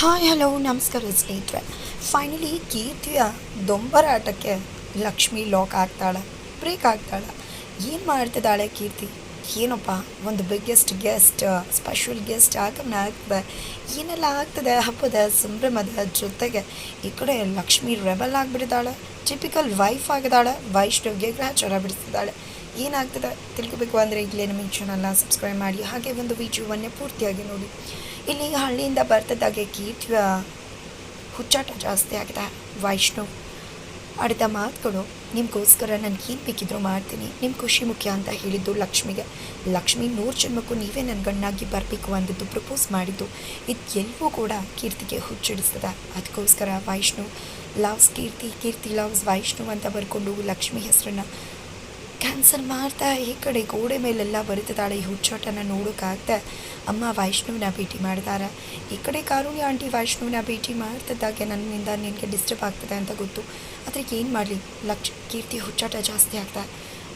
Hi, hello, ನಮಸ್ಕಾರ ಸ್ನೇಹಿತರೆ. Finally ಕೀರ್ತಿಯ ದೊಂಬರಾಟಕ್ಕೆ ಲಕ್ಷ್ಮಿ ಲಾಕ್ ಆಗ್ತಾಳೆ ಬ್ರೇಕ್ ಆಗ್ತಾಳೆ. ಏನು ಮಾಡ್ತಿದ್ದಾಳೆ ಕೀರ್ತಿ? ಏನಪ್ಪ, ಒಂದು ಬಿಗ್ಗೆಸ್ಟ್ ಗೆಸ್ಟ್ ಸ್ಪೆಷಲ್ ಗೆಸ್ಟ್ ಆಗಮನ ಆಗ್ತದೆ. ಏನೆಲ್ಲ ಆಗ್ತದೆ ಹಬ್ಬದ ಸಂಭ್ರಮದ ಜೊತೆಗೆ? ಈ ಕಡೆ ಲಕ್ಷ್ಮಿ ರೆಬಲ್ ಆಗಿಬಿಟ್ಟಿದ್ದಾಳೆ ಟಿಪಿಕಲ್ ವೈಫ್ ಆಗಿದ್ದಾಳೆ, ವೈಷ್ಣವ್ಗೆ ಗ್ರಾಚಾರ ಬಿಡಿಸಿದ್ದಾಳೆ ಏನಾಗ್ತದೆ ತಿಳ್ಕೊಬೇಕು ಅಂದರೆ ಈಗಲೇ ನಮ್ಮ ಚಾನಲ್ನ ಸಬ್ಸ್ಕ್ರೈಬ್ ಮಾಡಿ, ಹಾಗೆ ಒಂದು ವಿಡಿಯೋವನ್ನೇ ಪೂರ್ತಿಯಾಗಿ ನೋಡಿ. ಇಲ್ಲಿ ಹಳ್ಳಿಯಿಂದ ಬರ್ತದಾಗೆ ಗೀಟ್ ಹುಚ್ಚಾಟ ಜಾಸ್ತಿ ಆಗಿದೆ ವೈಷ್ಣವ್ ಆಡಿದ ಮಾತುಗಳು ನಿಮಗೋಸ್ಕರ ನನಗೆ ಏನು ಬೇಕಿದ್ರು ಮಾಡ್ತೀನಿ. ನಿಮ್ಮ ಖುಷಿ ಮುಖ್ಯ ಅಂತ ಹೇಳಿದ್ದು ಲಕ್ಷ್ಮಿಗೆ. ಲಕ್ಷ್ಮಿ ನೂರು ಜನ್ಮಕ್ಕೂ ನೀವೇ ನನ್ನ ಗಣ್ಣಾಗಿ ಬರಬೇಕು ಅಂದಿದ್ದು ಪ್ರಪೋಸ್ ಮಾಡಿದ್ದು. ಇದು ಎಲ್ಲವೂ ಕೂಡ ಕೀರ್ತಿಗೆ ಹುಚ್ಚಿಡಿಸ್ತದೆ. ಅದಕ್ಕೋಸ್ಕರ ವೈಷ್ಣವ್, ಲವ್ಸ್ ಕೀರ್ತಿ ಕೀರ್ತಿ ಲವ್ಸ್ ವೈಷ್ಣವ್ ಅಂತ ಬರ್ಕೊಂಡು ಲಕ್ಷ್ಮಿ ಹೆಸರನ್ನು ಕ್ಯಾನ್ಸಲ್ ಮಾಡ್ತಾ ಈ ಕಡೆ ಗೋಡೆ ಮೇಲೆಲ್ಲ ಬರುತ್ತಿದ್ದಾಳೆ. ಈ ಹುಚ್ಚಾಟನ ನೋಡೋಕ್ಕಾಗ್ದೆ ಅಮ್ಮ ವೈಷ್ಣವನ ಭೇಟಿ ಮಾಡ್ತಾರೆ. ಈ ಕಡೆ ಕಾರುಣ್ಯ ಆಂಟಿ ವೈಷ್ಣವನ ಭೇಟಿ ಮಾಡ್ತಿದ್ದಾಗೆ ನನ್ನಿಂದ ನಿನಗೆ ಡಿಸ್ಟರ್ಬ್ ಆಗ್ತದೆ ಅಂತ ಗೊತ್ತು. ಆದರೆ ಏನು ಮಾಡಲಿ? ಲಕ್ಷ, ಕೀರ್ತಿ ಹುಚ್ಚಾಟ ಜಾಸ್ತಿ ಆಗ್ತಾ.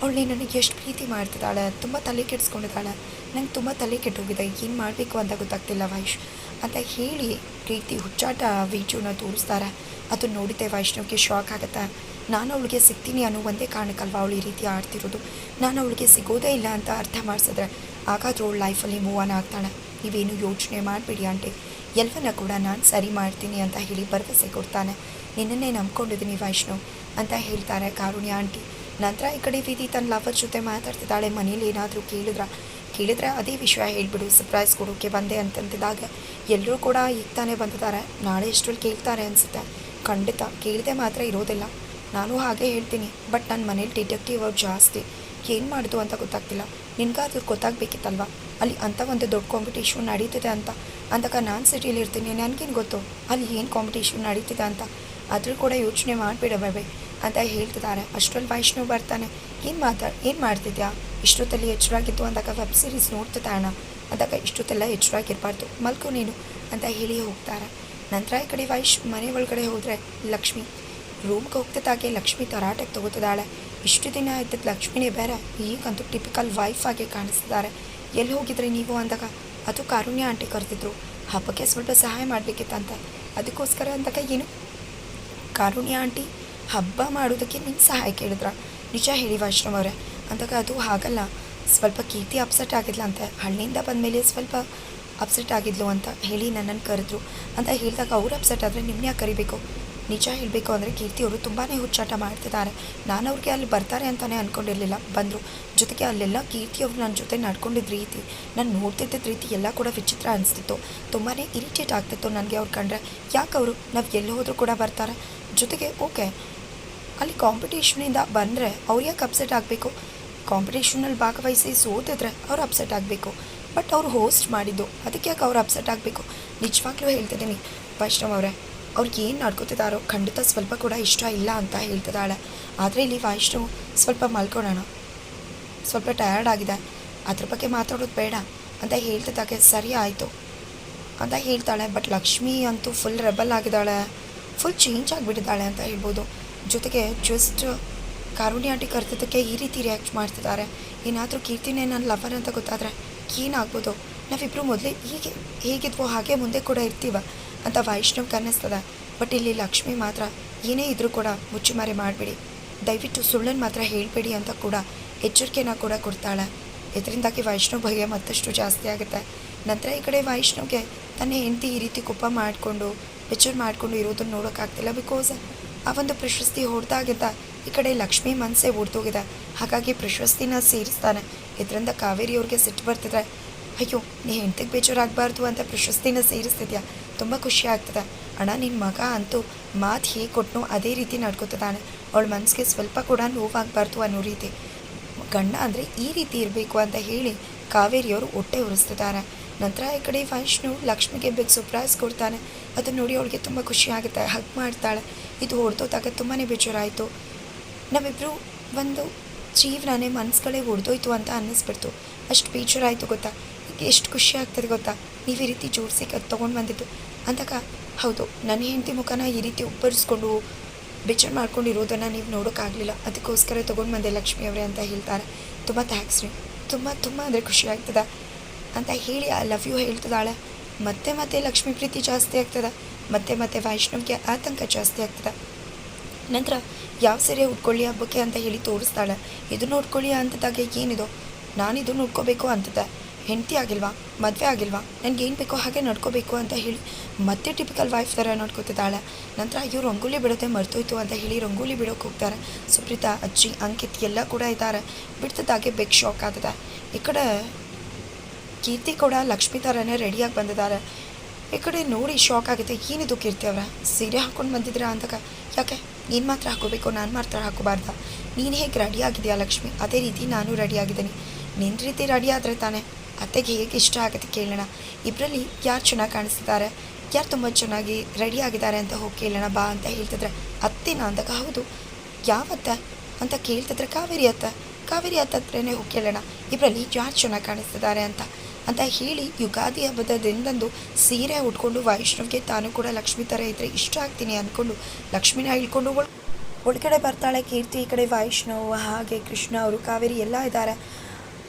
ಅವಳು ನನಗೆ ಎಷ್ಟು ಪ್ರೀತಿ ಮಾಡ್ತಿದ್ದಾಳೆ. ತುಂಬ ತಲೆ ಕೆಡಿಸ್ಕೊಂಡಿದ್ದಾಳೆ. ನಂಗೆ ತುಂಬ ತಲೆ ಕೆಟ್ಟೋಗಿದೆ. ಏನು ಮಾಡಬೇಕು ಅಂತ ಗೊತ್ತಾಗ್ತಿಲ್ಲ ವೈಶ್. ಅಂತ ಹೇಳಿ ಪ್ರೀತಿ ಹುಚ್ಚಾಟ ವಿಡಿಯೋನ ತೋರಿಸ್ತಾರೆ. ಅದು ನೋಡಿದ್ದೆ ವೈಷ್ಣವ್ಗೆ ಶಾಕ್ ಆಗುತ್ತೆ. ನಾನು ಅವಳಿಗೆ ಸಿಗ್ತೀನಿ ಅನ್ನೋ ಒಂದೇ ಕಾರಣಕ್ಕಲ್ವ ಅವಳು ಈ ರೀತಿ ಆಡ್ತಿರೋದು? ನಾನು ಅವಳಿಗೆ ಸಿಗೋದೇ ಇಲ್ಲ ಅಂತ ಅರ್ಥ ಮಾಡಿಸಿದ್ರೆ ಹಾಗಾದ್ರೂ ಅವಳು ಲೈಫಲ್ಲಿ ಮೂವ್ ಆನ್ ಆಗ್ತಾಳೆ. ನೀವೇನು ಯೋಚನೆ ಮಾಡಿಬಿಡಿ ಆಂಟಿ. ಎಲ್ಲವನ್ನ ಕೂಡ ನಾನು ಸರಿ ಮಾಡ್ತೀನಿ ಅಂತ ಹೇಳಿ ಭರವಸೆ ಕೊಡ್ತಾನೆ. ನಿನ್ನನ್ನೇ ನಂಬ್ಕೊಂಡಿದ್ದೀನಿ ವೈಷ್ಣವ್ ಅಂತ ಹೇಳ್ತಾರೆ ಕಾರುಣ್ಯ ಆಂಟಿ. ನಂತರ ಈ ಕಡೆ ವಿಧಿ ತನ್ನ ಲವರ್ ಜೊತೆ ಮಾತಾಡ್ತಿದ್ದಾಳೆ. ಮನೇಲಿ ಏನಾದರೂ ಕೇಳಿದ್ರ? ಕೇಳಿದ್ರೆ ಅದೇ ವಿಷಯ ಹೇಳಿಬಿಡು. ಸರ್ಪ್ರೈಸ್ ಕೊಡೋಕ್ಕೆ ಬಂದೆ ಅಂತಂದಿದ್ದಾಗ ಎಲ್ಲರೂ ಕೂಡ ಈಗ ತಾನೇ ಬಂದಿದ್ದಾರೆ. ನಾಳೆ ಎಷ್ಟರಲ್ಲಿ ಕೇಳ್ತಾರೆ ಅನಿಸುತ್ತೆ. ಖಂಡಿತ, ಕೇಳಿದೆ ಮಾತ್ರ ಇರೋದಿಲ್ಲ. ನಾನು ಹಾಗೆ ಹೇಳ್ತೀನಿ, ಬಟ್ ನನ್ನ ಮನೇಲಿ ಡಿಟೆಕ್ಟಿವ್ ಅವ್ರು ಜಾಸ್ತಿ. ಏನು ಮಾಡೋದು ಅಂತ ಗೊತ್ತಾಗ್ತಿಲ್ಲ. ನಿನ್ಗಾದ್ರೂ ಗೊತ್ತಾಗಬೇಕಿತ್ತಲ್ವ? ಅಲ್ಲಿ ಅಂಥ ಒಂದು ದೊಡ್ಡ ಕಾಂಪಿಟೇಷನ್ ನಡೀತಿದೆ ಅಂತ. ಅಂದಾಗ ನಾನು ಸಿಟಿಲಿ ಇರ್ತೀನಿ, ನನಗೇನು ಗೊತ್ತು? ಅಲ್ಲಿ ಏನು ಕಾಂಪಿಟೇಷನ್ ನಡೀತಿದೆ ಅಂತ. ಅದ್ರೂ ಕೂಡ ಯೋಚನೆ ಮಾಡಿಬಿಡ ಬೇಬೆ ಅಂತ ಹೇಳ್ತಿದ್ದಾರೆ ಅಷ್ಟರಲ್ಲಿ ವೈಷ್ಣವ್ ಬರ್ತಾನೆ. ಏನು ಮಾತಾ, ಏನು ಮಾಡ್ತಿದ್ಯಾ? ಇಷ್ಟೊತ್ತಲ್ಲಿ ಎಚ್ಚರಾಗಿತ್ತು ಅಂದಾಗ ವೆಬ್ ಸೀರೀಸ್ ನೋಡ್ತಿದ್ದಾಣ. ಅಂದಾಗ ಇಷ್ಟೊತ್ತೆಲ್ಲ ಎಚ್ಚರಾಗಿರಬಾರ್ದು. ಮಲ್ಕು ನೀನು, ಅಂತ ಹೇಳಿ ಹೋಗ್ತಾರೆ. ನಂತರ ಈ ಕಡೆ ವೈಶ್ ಮನೆ ಒಳಗಡೆ ಹೋದರೆ ಲಕ್ಷ್ಮಿ. ರೂಮ್ಗೆ ಹೋಗ್ತಿದ್ದಾಗೆ ಲಕ್ಷ್ಮಿ ತರಾಟೆಗೆ ತಗೋತಿದ್ದಾಳೆ. ಇಷ್ಟು ದಿನ ಆಯ್ತದ ಲಕ್ಷ್ಮಿನೇ ಬೇರೆ. ಈಗಂತೂ ಟಿಪಿಕಲ್ ವೈಫ್ ಆಗಿ ಕಾಣಿಸ್ತಿದ್ದಾರೆ. ಎಲ್ಲಿ ಹೋಗಿದ್ರಿ ನೀವು ಅಂದಾಗ? ಅದು ಕಾರುಣ್ಯ ಆಂಟಿ ಕರೆದಿದ್ರು. ಹಬ್ಬಕ್ಕೆ ಸ್ವಲ್ಪ ಸಹಾಯ ಮಾಡಬೇಕಿತ್ತಂತ ಅದಕ್ಕೋಸ್ಕರ ಅಂದಾಗ ಏನು? ಕಾರುಣ್ಯ ಆಂಟಿ, ಹಬ್ಬ ಮಾಡೋದಕ್ಕೆ ನಿಮ್ಮ ಸಹಾಯ ಕೇಳಿದ್ರ. ನಿಜ ಹೇಳಿ ವೈಷ್ಣವ್ ಅವರೇ. ಅಂದಾಗ ಅದು ಹಾಗಲ್ಲ. ಸ್ವಲ್ಪ ಕೀರ್ತಿ ಅಪ್ಸೆಟ್ ಆಗಿಲ್ಲ ಅಂತೆ ಹಳ್ಳಿಯಿಂದ ಬಂದಮೇಲೆ ಸ್ವಲ್ಪ ಅಪ್ಸೆಟ್ ಆಗಿದ್ಲು ಅಂತ ಹೇಳಿ ನನ್ನನ್ನು ಕರೆದ್ರು. ಅಂತ ಹೇಳಿದಾಗ ಅವ್ರು ಅಪ್ಸೆಟ್ ಆದರೆ ನಿಮ್ಮನ್ನ ಕರಿಬೇಕು? ನಿಜ ಹೇಳಬೇಕು ಅಂದರೆ ಕೀರ್ತಿ ಅವರು ತುಂಬಾ ಹುಚ್ಚಾಟ ಮಾಡ್ತಿದ್ದಾರೆ. ನಾನು ಅವ್ರಿಗೆ ಅಲ್ಲಿ ಬರ್ತಾರೆ ಅಂತಲೇ ಅಂದ್ಕೊಂಡಿರಲಿಲ್ಲ ಬಂದರು. ಜೊತೆಗೆ ಅಲ್ಲೆಲ್ಲ ಕೀರ್ತಿ ಅವರು ನನ್ನ ಜೊತೆ ನಡ್ಕೊಂಡಿದ್ದ ರೀತಿ, ನಾನು ನೋಡ್ತಿದ್ದ ರೀತಿ ಎಲ್ಲ ಕೂಡ ವಿಚಿತ್ರ ಅನಿಸ್ತಿತ್ತು. ತುಂಬಾ ಇರಿಟೇಟ್ ಆಗ್ತಿತ್ತು ನನಗೆ ಅವ್ರು ಕಂಡ್ರೆ. ಯಾಕೆ ಅವರು? ನಾವು ಎಲ್ಲಿ ಹೋದರೂ ಕೂಡ ಬರ್ತಾರೆ. ಜೊತೆಗೆ ಓಕೆ, ಅಲ್ಲಿ ಕಾಂಪಿಟೇಷನಿಂದ ಬಂದರೆ ಅವ್ರು ಯಾಕೆ ಅಪ್ಸೆಟ್ ಆಗಬೇಕು? ಕಾಂಪಿಟೇಷನಲ್ಲಿ ಭಾಗವಹಿಸಿ ಸೋತಿದ್ರೆ ಅವ್ರು ಅಪ್ಸೆಟ್ ಆಗಬೇಕು. ಬಟ್ ಅವ್ರು ಹೋಸ್ಟ್ ಮಾಡಿದ್ದು. ಅದಕ್ಕೆ ಯಾಕೆ ಅವ್ರು ಅಪ್ಸೆಟ್ ಆಗಬೇಕು? ನಿಜವಾಗ್ಲೂ ಹೇಳ್ತಿದ್ದೀನಿ. ವೈಷ್ಣವ್ ಅವರೇ, ಅವ್ರಿಗೆ ಏನು ನಡ್ಕೋತಿದ್ದಾರೋ ಖಂಡಿತ ಸ್ವಲ್ಪ ಕೂಡ ಇಷ್ಟ ಇಲ್ಲ ಅಂತ ಹೇಳ್ತಿದ್ದಾಳೆ. ಆದರೆ ಇಲ್ಲಿ ವೈಷ್ಣವ್ ಸ್ವಲ್ಪ ಮಲ್ಕೊಳ್ಳೋಣ ಸ್ವಲ್ಪ ಟಯರ್ಡ್ ಆಗಿದೆ. ಅದ್ರ ಬಗ್ಗೆ ಮಾತಾಡೋದು ಬೇಡ ಅಂತ ಹೇಳ್ತಿದ್ದಾಗೆ ಸರಿ ಆಯಿತು ಅಂತ ಹೇಳ್ತಾಳೆ. ಬಟ್ ಲಕ್ಷ್ಮಿ ಅಂತೂ ಫುಲ್ ರೆಬಲ್ ಆಗಿದ್ದಾಳೆ. ಫುಲ್ ಚೇಂಜ್ ಆಗಿಬಿಟ್ಟಿದ್ದಾಳೆ ಅಂತ ಹೇಳ್ಬೋದು. ಜೊತೆಗೆ ಜಸ್ಟ್ ಕಾರುಣ್ಯ ಆಂಟಿ ಕರೆದಿದ್ದಕ್ಕೆ ಈ ರೀತಿ ರಿಯಾಕ್ಟ್ ಮಾಡ್ತಿದ್ದಾರೆ. ಏನಾದರೂ ಕೀರ್ತಿನೇ ನನ್ನ ಲವರ್ ಅಂತ ಗೊತ್ತಾದರೆ ಏನಾಗ್ಬೋದು? ನಾವಿಬ್ಬರು ಮೊದಲೇ ಹೀಗೆ, ಹೇಗಿದ್ವೋ ಹಾಗೆ ಮುಂದೆ ಕೂಡ ಇರ್ತೀವ ಅಂತ ವೈಷ್ಣವ್ ಕನ್ನಿಸ್ತದೆ ಬಟ್ ಇಲ್ಲಿ ಲಕ್ಷ್ಮಿ ಮಾತ್ರ ಏನೇ ಇದ್ರೂ ಕೂಡ ಮುಚ್ಚುಮಾರಿ ಮಾಡಬೇಡಿ. ದಯವಿಟ್ಟು ಸುಳ್ಳನ್ನು ಮಾತ್ರ ಹೇಳಬೇಡಿ ಅಂತ ಕೂಡ ಎಚ್ಚರಿಕೆನ ಕೂಡ ಕೊಡ್ತಾಳೆ. ಇದರಿಂದಾಗಿ ವೈಷ್ಣವ್ ಭಯ ಮತ್ತಷ್ಟು ಜಾಸ್ತಿ ಆಗುತ್ತೆ. ನಂತರ ಈ ಕಡೆ ವೈಷ್ಣವ್ಗೆ ತನ್ನ ಹೆಂಡತಿ ಈ ರೀತಿ ಕುಪ್ಪ ಮಾಡಿಕೊಂಡು ಎಚ್ಚರ್ ಮಾಡಿಕೊಂಡು ಇರೋದನ್ನು ನೋಡೋಕ್ಕಾಗ್ತಿಲ್ಲ ಬಿಕಾಸ್ ಆ ಒಂದು ಪ್ರಶಸ್ತಿ ಹೊಡೆದಾಗಿದ್ದ ಈ ಕಡೆ ಲಕ್ಷ್ಮಿ ಮನಸ್ಸೇ ಹೊಡೆದೋಗಿದೆ ಹಾಗಾಗಿ ಪ್ರಶಸ್ತಿನ ಸೇರಿಸ್ತಾನೆ. ಇದರಿಂದ ಕಾವೇರಿ ಅವ್ರಿಗೆ ಸಿಟ್ಟು ಬರ್ತಿದ್ರೆ ಅಯ್ಯೋ, ನೀ ಹೆಂಡತಿಗೆ ಬೇಜಾರಾಗಬಾರ್ದು ಅಂತ ಪ್ರಶಸ್ತಿನ ಸೇರಿಸ್ತಿದ್ಯಾ? ತುಂಬ ಖುಷಿ ಆಗ್ತದೆ. ಅಣ್ಣ ನಿನ್ನ ಮಗ ಅಂತೂ ಮಾತು ಹೇಗೆ ಕೊಟ್ಟನು ಅದೇ ರೀತಿ ನಡ್ಕೋತಿದ್ದಾನೆ. ಅವಳ ಮನಸ್ಸಿಗೆ ಸ್ವಲ್ಪ ಕೂಡ ನೋವಾಗಬಾರ್ದು ಅನ್ನೋ ರೀತಿ. ಗಂಡ ಅಂದರೆ ಈ ರೀತಿ ಇರಬೇಕು ಅಂತ ಹೇಳಿ ಕಾವೇರಿಯವರು ಹೊಟ್ಟೆ ಉರಿಸ್ತಿದ್ದಾರೆ. ನಂತರ ಈ ಕಡೆ ವೈಷ್ಣು ಲಕ್ಷ್ಮಿಗೆ ಬಿಗ್ ಸರ್ಪ್ರೈಸ್ ಕೊಡ್ತಾನೆ. ಅದನ್ನು ನೋಡಿ ಅವಳಿಗೆ ತುಂಬ ಖುಷಿ ಆಗುತ್ತೆ ಹಗ್ ಮಾಡ್ತಾಳೆ. ಇದು ಹೊಡೆದೋದಾಗ ತುಂಬಾ ಬೇಜಾರಾಯಿತು. ನಾವಿಬ್ಬರು ಒಂದು ಜೀವನನೇ ಮನಸ್ಸುಗಳೇ ಹೊಡೆದೋಯ್ತು ಅಂತ ಅನ್ನಿಸ್ಬಿಡ್ತು. ಅಷ್ಟು ಬೇಜಾರಾಯಿತು ಗೊತ್ತಾ? ಎಷ್ಟು ಖುಷಿ ಆಗ್ತದೆ ಗೊತ್ತಾ? ನೀವು ಈ ರೀತಿ ಜೋಡಿಸಿ ತೊಗೊಂಡು ಬಂದಿದ್ದು. ಅಂದಾಗ, ಹೌದು, ನನ್ನ ಹೆಂಡತಿ ಮುಖನ ಈ ರೀತಿ ಉಬ್ಬರಿಸ್ಕೊಂಡು ಬೇಜಾರು ಮಾಡ್ಕೊಂಡಿರೋದನ್ನು ನೀವು ನೋಡೋಕ್ಕಾಗಲಿಲ್ಲ ಅದಕ್ಕೋಸ್ಕರ ತೊಗೊಂಡು ಬಂದೆ ಲಕ್ಷ್ಮಿ ಅವರೇ ಅಂತ ಹೇಳ್ತಾರೆ. ತುಂಬ ಥ್ಯಾಂಕ್ಸ್ ರೀ. ತುಂಬ ತುಂಬ ಅಂದರೆ ಖುಷಿ ಆಗ್ತದೆ. ಅಂತ ಹೇಳಿ ಆ ಲವ್ ಯು ಹೇಳ್ತದಾಳೆ. ಮತ್ತೆ ಮತ್ತೆ ಲಕ್ಷ್ಮಿ ಪ್ರೀತಿ ಜಾಸ್ತಿ ಆಗ್ತದೆ. ಮತ್ತೆ ಮತ್ತೆ ವೈಷ್ಣವ್ಗೆ ಆತಂಕ ಜಾಸ್ತಿ ಆಗ್ತದೆ. ನಂತರ ಯಾವ ಸೀರೆ ಉಟ್ಕೊಳ್ಳಿ ಹಬ್ಬಕ್ಕೆ ಅಂತ ಹೇಳಿ ತೋರಿಸ್ತಾಳೆ. ಇದನ್ನು ಉಟ್ಕೊಳ್ಳಿ ಅಂತದಾಗೆ ಏನಿದೋ? ನಾನು ಇದನ್ನು ಉಟ್ಕೋಬೇಕು ಅಂತದ್ದೆ ಹೆಂಡತಿ ಆಗಿಲ್ವಾ, ಮದುವೆ ಆಗಿಲ್ವಾ, ನನಗೆ ಏನು ಬೇಕೋ ಹಾಗೆ ನಡ್ಕೋಬೇಕು ಅಂತ ಹೇಳಿ ಮತ್ತೆ ಟಿಪಿಕಲ್ ವೈಫ್ ಥರ ನೋಡ್ಕೊತಿದ್ದಾಳೆ. ನಂತರ ಇವ್ರು ರಂಗೋಲಿ ಬಿಡೋದೆ ಮರ್ತೋಯ್ತು ಅಂತ ಹೇಳಿ ರಂಗೋಲಿ ಬಿಡೋಕೆ ಹೋಗ್ತಾರೆ. ಸುಪ್ರೀತಾ, ಅಜ್ಜಿ, ಅಂಕಿತ್ ಎಲ್ಲ ಕೂಡ ಇದ್ದಾರೆ. ಬಿಡ್ತದಾಗೆ ಬೆಗ್ ಶಾಕ್ ಆಗ್ತದೆ. ಈ ಕಡೆ ಕೀರ್ತಿ ಕೂಡ ಲಕ್ಷ್ಮಿ ಥರನೇ ರೆಡಿಯಾಗಿ ಬಂದಿದ್ದಾರೆ. ಈ ಕಡೆ ನೋಡಿ ಶಾಕ್ ಆಗುತ್ತೆ. ಏನಿದು ಕೀರ್ತಿ ಅವರ? ಸೀರೆ ಹಾಕ್ಕೊಂಡು ಬಂದಿದ್ದೀರಾ ಅಂದಾಗ, ಯಾಕೆ? ನೀನು ಮಾತ್ರ ಹಾಕೋಬೇಕು ನಾನು ಮಾತ್ರ ಹಾಕೋಬಾರ್ದ ನೀನು ಹೇಗೆ ರೆಡಿ ಆಗಿದೆಯಾ ಲಕ್ಷ್ಮಿ? ಅದೇ ರೀತಿ ನಾನು ರೆಡಿ ಆಗಿದ್ದೀನಿ. ನಿನ್ನ ರೀತಿ ರೆಡಿ ಆದರೆ ತಾನೇ. ಅತ್ತೆಗೆ ಹೇಗೆ ಇಷ್ಟ ಆಗುತ್ತೆ ಕೇಳೋಣ. ಇಬ್ಬರಲ್ಲಿ ಯಾರು ಚೆನ್ನಾಗಿ ಕಾಣಿಸ್ತಿದ್ದಾರೆ, ಯಾರು ತುಂಬ ಚೆನ್ನಾಗಿ ರೆಡಿ ಆಗಿದ್ದಾರೆ ಅಂತ ಹೋಗಿ ಕೇಳೋಣ ಬಾ ಅಂತ ಹೇಳ್ತಿದ್ರೆ ಅತ್ತೆನ ಅಂದಾಗ ಹೌದು. ಯಾವತ್ತ? ಅಂತ ಕೇಳ್ತಿದ್ರೆ, ಕಾವೇರಿ ಅತ್ತ. ಕಾವೇರಿ ಅತ್ತ ಹತ್ರನೇ ಹೋಗಿ ಕೇಳೋಣ. ಇಬ್ಬರಲ್ಲಿ ಯಾರು ಚೆನ್ನಾಗಿ ಕಾಣಿಸ್ತಿದ್ದಾರೆ ಅಂತ. ಅಂತ ಹೇಳಿ ಯುಗಾದಿ ಹಬ್ಬದ ದಿನದಂದು ಸೀರೆ ಉಟ್ಕೊಂಡು ವೈಷ್ಣವ್ಗೆ ತಾನು ಕೂಡ ಲಕ್ಷ್ಮಿ ಥರ ಇದ್ದರೆ ಇಷ್ಟ ಆಗ್ತೀನಿ ಅಂದ್ಕೊಂಡು ಲಕ್ಷ್ಮೀನ ಇಳ್ಕೊಂಡು ಒಳ, ಒಳಗಡೆ ಬರ್ತಾಳೆ ಕೀರ್ತಿ, ಈ ಕಡೆ ವೈಷ್ಣವ್, ಹಾಗೆ ಕೃಷ್ಣ, ಅವರು, ಕಾವೇರಿ ಎಲ್ಲ ಇದ್ದಾರೆ.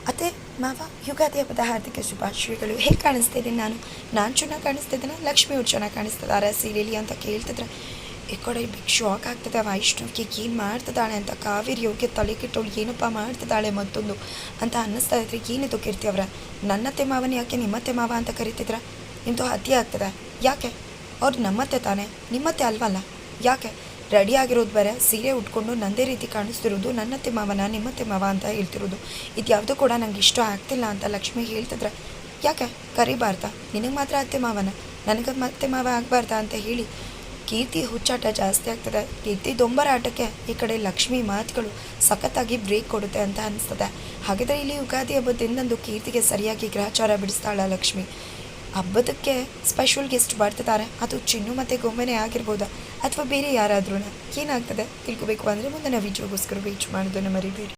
ಅತ್ತೆ ಮಾವ, ಯುಗಾದಿ ಹಬ್ಬದ ಹಾರ್ದಿಕ ಶುಭಾಶಯಗಳು. ಹೇಗೆ ಕಾಣಿಸ್ತಿದ್ದೀನಿ ನಾನು? ನಾನು ಚೆನ್ನಾಗಿ ಕಾಣಿಸ್ತಿದ್ದೇನೆ? ಲಕ್ಷ್ಮಿ ಅವ್ರು ಚೆನ್ನಾಗಿ ಕಾಣಿಸ್ತಿದ್ದಾರೆ? ಸೀರೆಲಿ ಅಂತ ಕೇಳ್ತಿದ್ರೆ ಈ ಕಡೆ ಬಿಗ್ ಶಾಕ್ ಆಗ್ತದೆ. ಅವ ಇಷ್ಟಕ್ಕೆ ಏನು ಮಾಡ್ತಿದ್ದಾಳೆ ಅಂತ ಕಾವೇರಿ ಯೋಗ್ಯ ತಲೆ ಕೆಟ್ಟವಳು ಏನಪ್ಪ ಮಾಡ್ತಿದ್ದಾಳೆ ಮತ್ತೊಂದು? ಅಂತ ಅನ್ನಿಸ್ತಾ ಇದ್ರೆ, ಏನಿದು ಕೀರ್ತಿ ಅವರ? ನನ್ನತ್ತೆ ಮಾವನ ಯಾಕೆ ನಿಮ್ಮತ್ತೆ ಮಾವ ಅಂತ ಕರಿತಿದ್ರ? ನಿಮ್ಮದು ಹತ್ಯೆ ಆಗ್ತದೆ. ಯಾಕೆ? ಅವ್ರು ನಮ್ಮತ್ತೆ ತಾನೆ. ನಿಮ್ಮತ್ತೆ ಅಲ್ವಲ್ಲ? ಯಾಕೆ? ರೆಡಿ ಆಗಿರೋದು ಬೇರೆ. ಸೀರೆ ಉಟ್ಕೊಂಡು ನಂದೇ ರೀತಿ ಕಾಣಿಸ್ತಿರೋದು, ನನ್ನತ್ತೆ ಮಾವನ, ನಿಮ್ಮತ್ತೆ ಮಾವ ಅಂತ ಹೇಳ್ತಿರೋದು. ಇದು ಯಾವುದೂ ಕೂಡ ನಂಗೆ ಇಷ್ಟ ಆಗ್ತಿಲ್ಲ ಅಂತ ಲಕ್ಷ್ಮಿ ಹೇಳ್ತಿದ್ರೆ, ಯಾಕೆ? ಕರಿಬಾರ್ದ ನಿನಗೆ ಮಾತ್ರ ಅತ್ತೆ ಮಾವನ? ನನಗೆ ಮತ್ತೆ ಮಾವ ಆಗಬಾರ್ದ? ಅಂತ ಹೇಳಿ ಕೀರ್ತಿ ಹುಚ್ಚಾಟ ಜಾಸ್ತಿ ಆಗ್ತದೆ. ಕೀರ್ತಿ ದೊಂಬರ ಆಟಕ್ಕೆ ಈ ಕಡೆ ಲಕ್ಷ್ಮಿ ಮಾತುಗಳು ಸಖತ್ತಾಗಿ ಬ್ರೇಕ್ ಕೊಡುತ್ತೆ ಅಂತ ಅನಿಸ್ತದೆ. ಹಾಗಿದ್ರೆ ಇಲ್ಲಿ ಯುಗಾದಿ ಹಬ್ಬದ ಇನ್ನೊಂದು ಕೀರ್ತಿಗೆ ಸರಿಯಾಗಿ ಗ್ರಹಚಾರ ಬಿಡಿಸ್ತಾಳ ಲಕ್ಷ್ಮಿ? ಹಬ್ಬದಕ್ಕೆ ಸ್ಪೆಷಲ್ ಗೆಸ್ಟ್ ಬರ್ತಿದ್ದಾರೆ ಅದು ಚಿನ್ನು ಮತ್ತು ಗೊಂಬೆನೇ ಆಗಿರ್ಬೋದಾ? ಅಥವಾ ಬೇರೆ ಯಾರಾದ್ರೂ ಏನಾಗ್ತದೆ ತಿಳ್ಕೊಬೇಕು ಅಂದರೆ ಮುಂದಿನ ವಿಡಿಯೋಗೋಸ್ಕರ ವೇಟ್ ಮಾಡೋದನ್ನು ಮರಿಬೇಡಿ.